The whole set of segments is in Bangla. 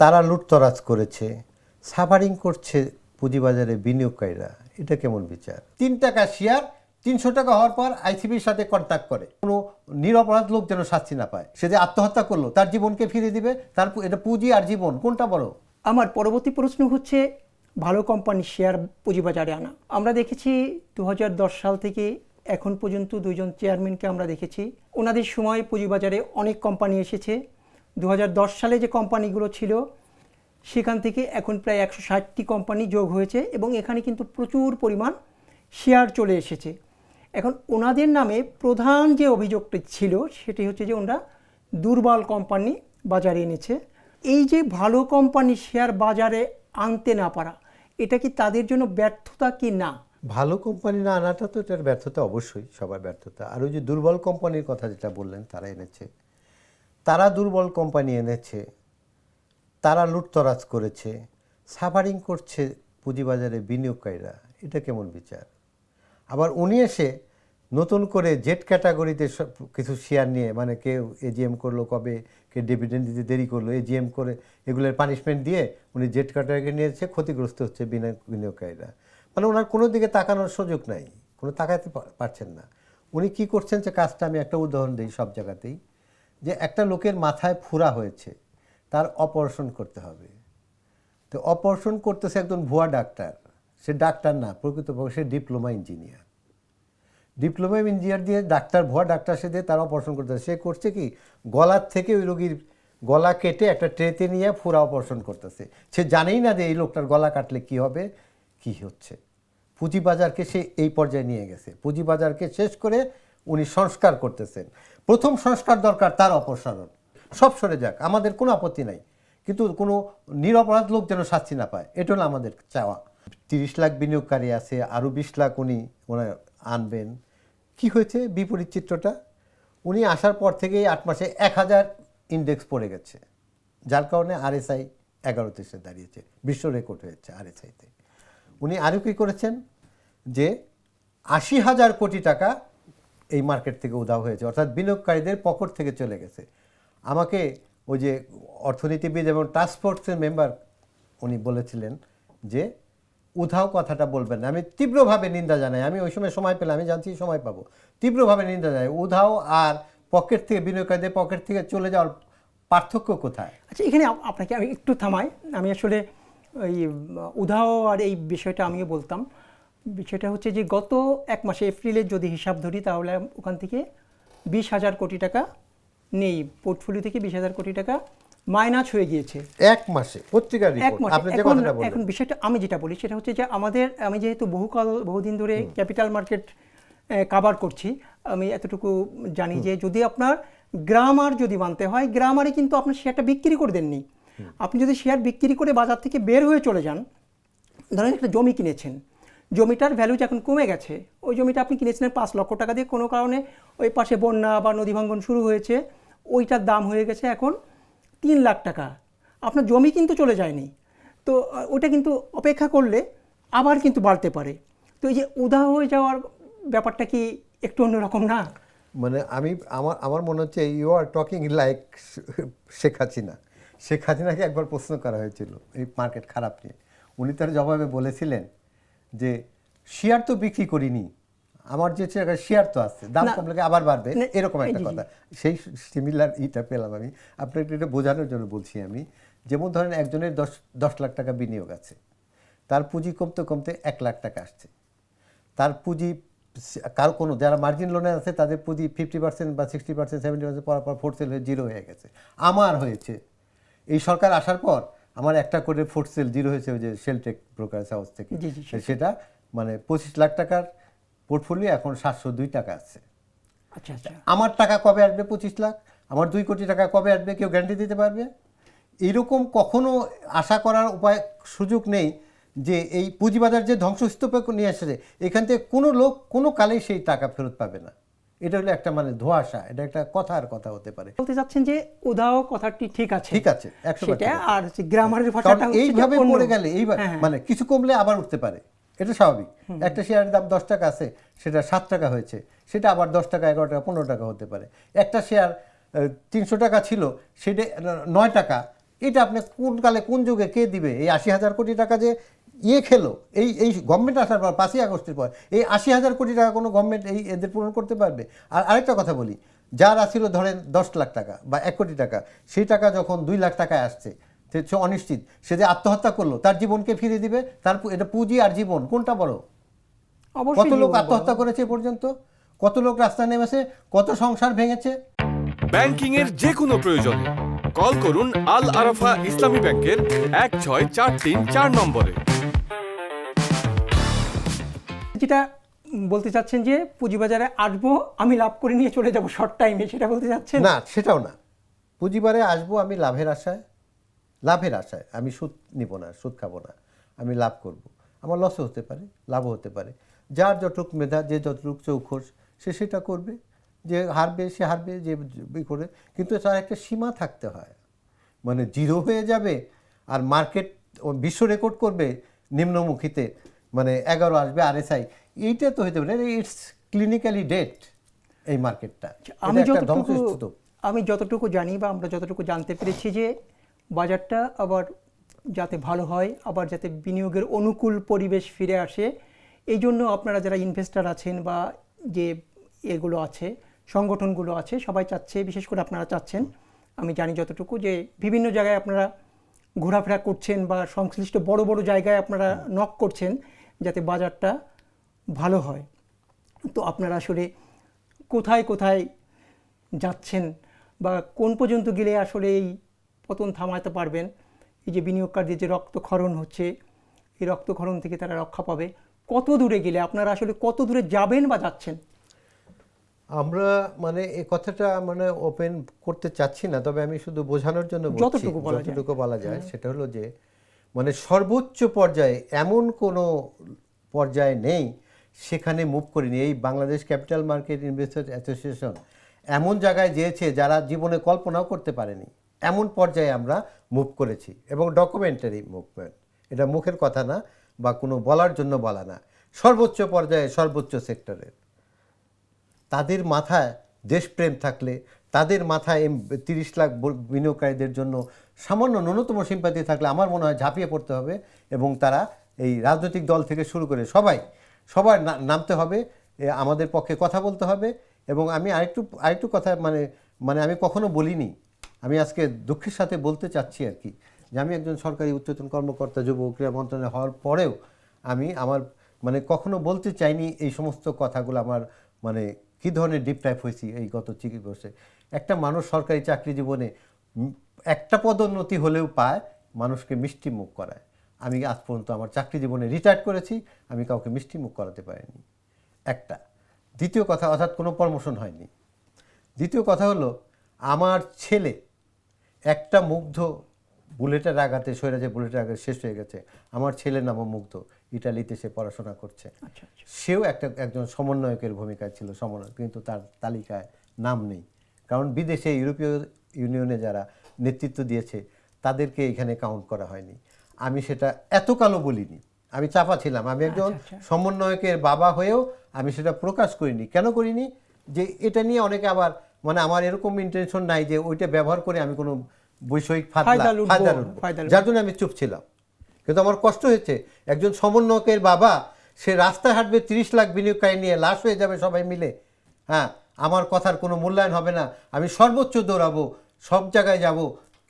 তারা লুটতরাজ করেছে সাফারিং করছে পুঁজিবাজারে বিনিয়োগকারীরা। এটা কেমন বিচার? তিন টাকা শেয়ার তিনশো টাকা হওয়ার পর আইসিবির সাথে কন্ট্যাক্ট করে। কোনো নিরপরাধ লোক যেন শাস্তি না পায়। সে যে আত্মহত্যা করল, তার জীবনকে ফিরিয়ে দিবে, তার এটা পুঁজি আর জীবন, কোনটা বড় আমার পরবর্তী প্রশ্ন হচ্ছে, ভালো কোম্পানির শেয়ার পুঁজিবাজারে আনা। আমরা দেখেছি দু হাজার দশ সাল থেকে এখন পর্যন্ত দুজন চেয়ারম্যানকে আমরা দেখেছি। ওনাদের সময় পুঁজিবাজারে অনেক কোম্পানি এসেছে। দু হাজার দশ সালে যে কোম্পানিগুলো ছিল, সেখান থেকে এখন প্রায় একশো ষাটটি কোম্পানি যোগ হয়েছে এবং এখানে কিন্তু প্রচুর পরিমাণ শেয়ার চলে এসেছে। এখন ওনাদের নামে প্রধান যে অভিযোগটি ছিল, সেটি হচ্ছে যে ওনারা দুর্বল কোম্পানি বাজারে এনেছে। এই যে ভালো কোম্পানি শেয়ার বাজারে আনতে না পারা, এটা কি তাদের জন্য ব্যর্থতা কি না? ভালো কোম্পানি না আনাটা তো এটার ব্যর্থতা অবশ্যই, সবার ব্যর্থতা। আর ওই যে দুর্বল কোম্পানির কথা যেটা বললেন, তারা এনেছে। তারা দুর্বল কোম্পানি এনেছে, তারা লুটতরাজ করেছে, সাফারিং করছে পুঁজিবাজারে বিনিয়োগকারীরা। এটা কেমন বিচার? আবার উনি এসে নতুন করে জেট ক্যাটাগরিতে কিছু শেয়ার নিয়ে মানে কেউ এজিএম করল কবে কে ডিভিডেন্ড দিতে দেরি করল এজিএম করে এগুলোর পানিশমেন্ট দিয়ে উনি জেট ক্যাটাগরি নিয়েছে, ক্ষতিগ্রস্ত হচ্ছে বিনিয়োগ- বিনিয়োগকারীরা। মানে ওনার কোনো দিকে তাকানোর সুযোগ নাই, কোনো তাকাতে পারছেন না। উনি কি করছেন যে, কাজটা আমি একটা উদাহরণ দিই সব জায়গাতেই। যে একটা লোকের মাথায় ফুরা হয়েছে, তার অপারেশন করতে হবে। তো অপারেশন করতেছে একজন ভুয়া ডাক্তার। সে ডাক্তার না, প্রকৃতপক্ষে সে ডিপ্লোমা ইঞ্জিনিয়ার। ডিপ্লোমা ইঞ্জিনিয়ার দিয়ে ডাক্তার, ভুয়া ডাক্তার সে দিয়ে তার অপারেশন করতে সে করছে কি, গলার থেকে ওই রোগীর গলা কেটে একটা ট্রেতে নিয়ে পুরা অপারেশন করতেছে। সে জানেই না যে এই লোকটার গলা কাটলে কি হবে, কি হচ্ছে। পুঁজিবাজারকে সে এই পর্যায়ে নিয়ে গেছে। পুঁজিবাজারকে শেষ করে উনি সংস্কার করতেছেন। প্রথম সংস্কার দরকার, তার অপসারণ। সব সরে যাক, আমাদের কোনো আপত্তি নাই। কিন্তু কোনো নিরপরাধ লোক যেন শাস্তি না পায়, এটা হলো আমাদের চাওয়া। তিরিশ লাখ বিনিয়োগকারী আছে, আরও বিশ লাখ উনি ওনার আনবেন। কি হয়েছে বিপরীত চিত্রটা? উনি আসার পর থেকেই আট মাসে এক হাজার ইন্ডেক্স পড়ে গেছে। যার কারণে আরএসআই এগারোতে এসে দাঁড়িয়েছে, বিশ্ব রেকর্ড হয়েছে আরএসআইতে উনি আরও কী করেছেন? যে আশি হাজার কোটি টাকা এই মার্কেট থেকে উধাও হয়েছে। অর্থাৎ বিনিয়োগকারীদের পকেট থেকে চলে গেছে। আমাকে ওই যে অর্থনীতিবিদ এবং টাস্কফোর্সের মেম্বার উনি বলেছিলেন যে, উধাও কথাটা বলবেন না। আমি তীব্রভাবে নিন্দা জানাই। আমি ওই সময় সময় পেলে আমি জানছি সময় পাবো। তীব্রভাবে নিন্দা জানাই, উধাও আর পকেট থেকে, বিনিয়োগকারীদের পকেট থেকে চলে যাওয়ার পার্থক্য কোথায়? আচ্ছা এখানে আপনাকে আমি একটু থামাই। আমি আসলে ওই উধাও আর এই বিষয়টা আমিও বলতাম। বিষয়টা হচ্ছে যে গত এক মাসে এপ্রিলের যদি হিসাব ধরি তাহলে ওখান থেকে বিশ হাজার কোটি টাকা নেই। পোর্টফোলিও থেকে বিশ হাজার কোটি টাকা মাইনাস হয়ে গিয়েছে। এক মাসে পত্রিকার এক মাসে। এখন এখন বিষয়টা আমি যেটা বলি সেটা হচ্ছে যে আমাদের আমি যেহেতু বহুকাল বহুদিন ধরে ক্যাপিটাল মার্কেট কাভার করছি আমি এতটুকু জানি যে যদি আপনার গ্রামার যদি মানতে হয় গ্রামারে কিন্তু আপনার শেয়ারটা বিক্রি করে দেননি। আপনি যদি শেয়ার বিক্রি করে বাজার থেকে বের হয়ে চলে যান ধরেন একটা জমি কিনেছেন জমিটার ভ্যালু এখন কমে গেছে, ওই জমিটা আপনি কিনেছিলেন পাঁচ লক্ষ টাকা দিয়ে, কোনো কারণে ওই পাশে বন্যা বা নদী ভাঙ্গন শুরু হয়েছে, ওইটার দাম হয়ে গেছে এখন তিন লাখ টাকা। আপনার জমি কিন্তু চলে যায়নি। তো ওটা কিন্তু অপেক্ষা করলে আবার কিন্তু বাড়তে পারে। তো এই যে উদাহ হয়ে যাওয়ার ব্যাপারটা কি একটু অন্যরকম না? মানে আমি, আমার আমার মনে হচ্ছে you are talking like Sheikh Hasina. Sheikh হাসিনাকে একবার প্রশ্ন করা হয়েছিল এই মার্কেট খারাপ নিয়ে। উনি তার জবাবে বলেছিলেন যে শেয়ার তো বিক্রি করিনি আমার যে শেয়ার তো আছে দাম কমলে আবার বাড়বে? এরকম একটা। কথা। সেই সিমিলার ইটা পেলাম আমি। আপনাকে এটা বোঝানোর জন্য বলছি আমি। যেমন ধরেন একজনের দশ দশ লাখ টাকা বিনিয়োগ আছে তার পুঁজি কমতে কমতে এক লাখ টাকা আসছে। তার পুঁজি কার কোনো যারা মার্জিন লোনে আছে তাদের পুঁজি ফিফটি পার্সেন্ট বা সিক্সটি পার্সেন্ট সেভেন্টি পার্সেন্ট পর পর ফোর্থ সেল হয়ে জিরো হয়ে গেছে। আমার হয়েছে। এই সরকার আসার পর আমার একটা করে ফোর্থ সেল জিরো হয়েছে ওই যে সেলটেক ব্রোকারেজ হাউস থেকে। সেটা মানে পঁচিশ লাখ টাকার পোর্টফোলিও এখন সাতশো দুই টাকা আছে। আচ্ছা আচ্ছা। আমার টাকা কবে আসবে পঁচিশ লাখ? আমার দুই কোটি টাকা কবে আসবে? কেউ গ্যারান্টি দিতে পারবে? এরকম কখনো আশা করার উপায় সুযোগ নেই যে এই পুঁজিবাজার যে ধ্বংসস্তূপে নিয়ে এসেছে এখান থেকে কোনো লোক কোনো কালেই সেই টাকা ফেরত পাবে না। এটা হলো একটা মানে ধোঁয়াশা এটা একটা কথার কথা হতে পারে। বলতে চাচ্ছেন যে উদাহ কথাটি ঠিক আছে। ঠিক আছে সেটা। আর গ্রামারের ভাষাটা এইভাবে। পড়ে গেলে এইবার হ্যাঁ, হ্যাঁ। মানে কিছু কমলে আবার উঠতে পারে। এটা স্বাভাবিক। একটা শেয়ারের দাম দশ টাকা আছে সেটা সাত টাকা হয়েছে সেটা আবার দশ টাকা এগারো টাকা পনেরো টাকা হতে পারে। একটা শেয়ার তিনশো টাকা ছিল সেটা নয় টাকা। এটা আপনি কোন কালে কোন যুগে কে দিবে? এই আশি হাজার কোটি টাকা যে ইয়ে খেলো। এই এই গভর্নমেন্ট আসার পর পাঁচই আগস্টের পর এই আশি হাজার কোটি টাকা কোনো গভর্নমেন্ট এই এদের পূরণ করতে পারবে? আর আরেকটা কথা বলি যার আসছিল ধরেন দশ লাখ টাকা বা এক কোটি টাকা সেই টাকা যখন দুই লাখ টাকায় আসছে সে অনিশ্চিত। সে যে আত্মহত্যা করল তার জীবনকে ফিরিয়ে দিবে তার এটা পুঁজি আর জীবন কোনটা বড়? কত লোক আত্মহত্যা করেছে এ পর্যন্ত? কত লোক রাস্তায় নেমেছে? কত সংসার ভেঙেছে? ব্যাংকিং এর যে কোনো প্রয়োজনে কল করুন আল আরাফা ইসলামী ব্যাংকের এক ছয় চার তিন চার নম্বরে। যেটা বলতে চাচ্ছেন যে পুঁজিবাজারে আসব, আমি লাভ করে নিয়ে চলে যাব শর্ট টাইমে সেটা বলতে চাচ্ছেন? না, সেটাও না। পুঁজিবারে আসব আমি লাভের আশায় লাভের আশায়। আমি সুদ নিব না, সুদ খাব না। আমি লাভ করব। আমার লসও হতে পারে, লাভও হতে পারে। যার যতটুক মেধা, যে যতটুক চৌখোশ, সে সেটা করবে। যে হারবে, সে হারবে, যে করে। কিন্তু তার একটা সীমা থাকতে হয়। মানে জিরো হয়ে যাবে আর মার্কেট বিশ্ব রেকর্ড করবে নিম্নমুখীতে। মানে এগারো আসবে আরএসআই এইটা তো হতে পারে ইটস ক্লিনিক্যালি ডেট এই মার্কেটটা আমি যতটুকু আমি যতটুকু জানি বা আমরা যতটুকু জানতে পেরেছি যে বাজারটা আবার যাতে ভালো হয় আবার যাতে বিনিয়োগের অনুকূল পরিবেশ ফিরে আসে এই জন্য আপনারা যারা ইনভেস্টার আছেন বা যে এগুলো আছে সংগঠনগুলো আছে সবাই চাচ্ছে বিশেষ করে আপনারা চাচ্ছেন আমি জানি যতটুকু যে বিভিন্ন জায়গায় আপনারা ঘোরাফেরা করছেন বা সংশ্লিষ্ট বড় বড় জায়গায় আপনারা নক করছেন যাতে বাজারটা ভালো হয়। তো আপনারা আসলে কোথায় কোথায় যাচ্ছেন বা কোন পর্যন্ত গেলে আসলে এই পতন থামাতে পারবেন এই যে বিনিয়োগকারীদের যে রক্তক্ষরণ হচ্ছে এই রক্তক্ষরণ থেকে তারা রক্ষা পাবে কত দূরে গেলে আপনারা আসলে কত দূরে যাবেন বা যাচ্ছেন? আমরা মানে এই কথাটা মানে ওপেন করতে চাচ্ছি না তবে আমি শুধু বোঝানোর জন্য যতটুকু বলা যায়। যতটুকু বলা যায় সেটা হলো যে মানে সর্বোচ্চ পর্যায়ে এমন কোনো পর্যায়ে নেই সেখানে মুভ করিনি। এই Bangladesh capital market investor association এমন জায়গায় যেয়েছে যারা জীবনে কল্পনাও করতে পারেনি। এমন পর্যায়ে আমরা মুভ করেছি এবং ডকুমেন্টারি মুভমেন্ট এটা মুখের কথা না বা কোনো বলার জন্য বলা না। সর্বোচ্চ পর্যায়ে সর্বোচ্চ সেক্টরের তাদের মাথায় দেশপ্রেম থাকলে তাদের মাথায় তিরিশ লাখ বিনিয়োগকারীদের জন্য সামান্য ন্যূনতম সিম্পাতি থাকলে আমার মনে হয় ঝাঁপিয়ে পড়তে হবে এবং তারা এই রাজনৈতিক দল থেকে শুরু করে সবাই, সবার নামতে হবে আমাদের পক্ষে কথা বলতে হবে এবং আমি আরেকটু আরেকটু কথা মানে মানে আমি কখনো বলিনি। আমি আজকে দুঃখের সাথে বলতে চাচ্ছি আর কি যে আমি একজন সরকারি উচ্চতন কর্মকর্তা, যুব ক্রীড়া মন্ত্রণালয় হওয়ার পরেও আমি আমার মানে কখনো বলতে চাইনি এই সমস্ত কথাগুলো আমার মানে কী ধরনের ডিপ টাইপ হয়েছি এই গত চিকি বসে একটা মানুষ সরকারি চাকরি জীবনে একটা পদোন্নতি হলেও পায় মানুষকে মিষ্টি মুখ করায়। আমি আজ পর্যন্ত আমার চাকরি জীবনে রিটায়ার করেছি আমি কাউকে মিষ্টি মুখ করাতে পারিনি। একটা। দ্বিতীয় কথা অর্থাৎ কোনো প্রমোশন হয়নি। দ্বিতীয় কথা হলো আমার ছেলে একটা মুগ্ধ বুলেটের আঘাতে সৈরাজে বুলেটের আঘাতে শেষ হয়ে গেছে। আমার ছেলের নামও মুগ্ধ। ইটালিতে সে পড়াশোনা করছে। আচ্ছা আচ্ছা। সেও একটা একজন সমন্বয়কের ভূমিকায় ছিল সমন্বয় কিন্তু তার তালিকায় নাম নেই। কারণ বিদেশে ইউরোপীয় ইউনিয়নে যারা নেতৃত্ব দিয়েছে তাদেরকে এখানে কাউন্ট করা হয়নি। আমি সেটা এত কালো বলিনি। আমি চাপা ছিলাম। আমি একজন আচ্ছা, আচ্ছা। সমন্বয়কের বাবা হয়েও আমি সেটা প্রকাশ করিনি। কেন করিনি? যে এটা নিয়ে অনেকে আবার মানে আমার এরকম ইন্টেনশন নাই যে ওইটা ব্যবহার করে আমি কোনো বৈষয়িক। যার জন্য আমি চুপ ছিলাম। কিন্তু আমার কষ্ট হয়েছে। একজন সমন্বয়কের বাবা সে রাস্তায় হাঁটবে তিরিশ লাখ বিনিয়োগকারী নিয়ে লাশ হয়ে যাবে সবাই মিলে। হ্যাঁ আমার কথার কোনো মূল্যায়ন হবে না। আমি সর্বোচ্চ দৌড়াবো সব জায়গায় যাব।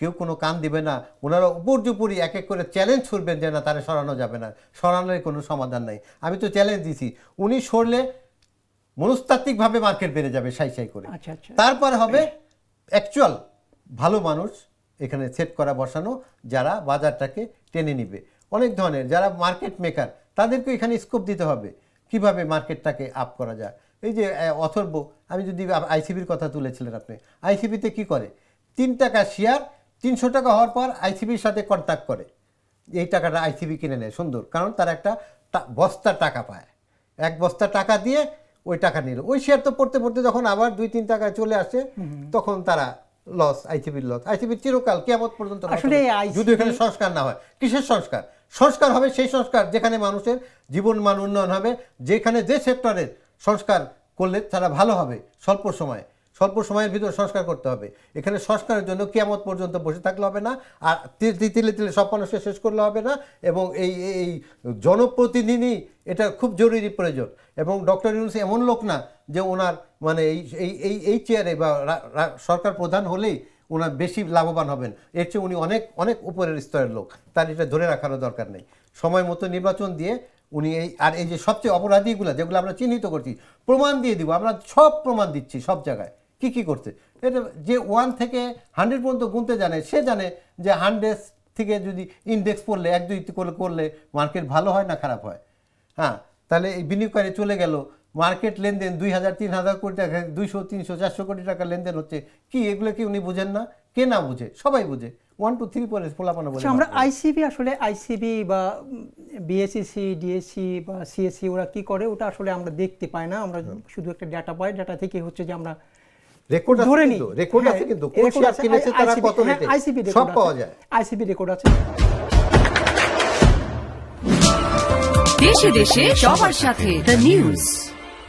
কেউ কোনো কান দিবে না। ওনারা উপর্যুপুরি এক এক করে চ্যালেঞ্জ ছুড়বেন যে না তারা সরানো যাবে না। সরানোর কোনো সমাধান নাই। আমি তো চ্যালেঞ্জ দিছি। উনি সরলে মনস্তাত্ত্বিকভাবে মার্কেট বেড়ে যাবে সাই সাই করে। আচ্ছা আচ্ছা। তারপর হবে অ্যাকচুয়াল ভালো মানুষ এখানে সেট করা বসানো যারা বাজারটাকে টেনে নিবে। অনেক ধরনের যারা মার্কেট মেকার তাদেরকে এখানে স্কোপ দিতে হবে। কীভাবে মার্কেটটাকে আপ করা যায়? এই যে অথর্ব আমি যদি আইসিবির কথা তুলেছিলেন আপনি আইসিবিতে কি করে? তিন টাকা শেয়ার তিনশো টাকা হওয়ার পর আইসিবির সাথে কন্ট্যাক্ট করে। এই টাকাটা আইসিবি কিনে নেয় সুন্দর। কারণ তারা একটা বস্তা টাকা পায়। এক বস্তা টাকা দিয়ে ওই টাকা নিল। ওই শেয়ার তো পড়তে পড়তে যখন আবার দুই তিন টাকা চলে আসে তখন তারা লস আইসিবির লস আইসিবির চিরকাল কেমন পর্যন্ত আসলে যদি এখানে সংস্কার না হয় কিসের সংস্কার? সংস্কার হবে সেই সংস্কার যেখানে মানুষের জীবন মান উন্নয়ন হবে যেখানে যে সেক্টরের সংস্কার করলে তারা ভালো হবে স্বল্প সময়ে। স্বল্প সময়ের ভিতর সংস্কার করতে হবে। এখানে সংস্কারের জন্য কিয়ামত পর্যন্ত বসে থাকলে হবে না, আর তিলে তিলে সব মানুষকে শেষ করলে হবে না, এবং এই এই জনপ্রতিনিধি এটা খুব জরুরি প্রয়োজন। এবং ডক্টর ইউনুস এমন লোক না যে ওনার মানে এই এই এই চেয়ারে বা সরকার প্রধান হলেই ওনার বেশি লাভবান হবেন। এর চেয়ে উনি অনেক অনেক উপরের স্তরের লোক। তার এটা ধরে রাখারও দরকার নেই। সময় মতো নির্বাচন দিয়ে উনি এই আর এই যে সবচেয়ে অপরাধীগুলো যেগুলো আমরা চিহ্নিত করছি প্রমাণ দিয়ে দিব আমরা সব প্রমাণ দিচ্ছি সব জায়গায়। কি কি করছে? এটা যে ওয়ান থেকে হান্ড্রেড পর্যন্ত গুনতে জানে সে জানে যে হান্ড্রেড থেকে যদি ইন্ডেক্স পড়লে এক দুই করে করলে মার্কেট ভালো হয় না খারাপ হয়? হ্যাঁ তাহলে এই বিনিয়োগকারী চলে গেল মার্কেট লেনদেন দুই হাজার তিন হাজার কোটি টাকা দুইশো তিনশো চারশো কোটি টাকা লেনদেন হচ্ছে। কি এগুলো কি উনি বুঝেন না? কে না বুঝে? সবাই বুঝে। ওয়ান টু থ্রি পরে ফোলাপানা বলে আমরা আইসিবি আসলে আইসিবি বা বিএসসি ডিএসসি বা সিএসসি ওরা কি করে? ওটা আসলে আমরা দেখতে পাই না। আমরা শুধু একটা ডাটা পাই ডাটা থেকে হচ্ছে যে আমরা রেকর্ড ধরে নিই। রেকর্ড আছে হ্যাঁ, কিন্তু কোন শেয়ার কিনেছে তারা কত রেটে আইসিপি রেকর্ড সব পাওয়া যায়। আইসিপি রেকর্ড আছে। দেশে দেশে সবার সাথে দ্য নিউজ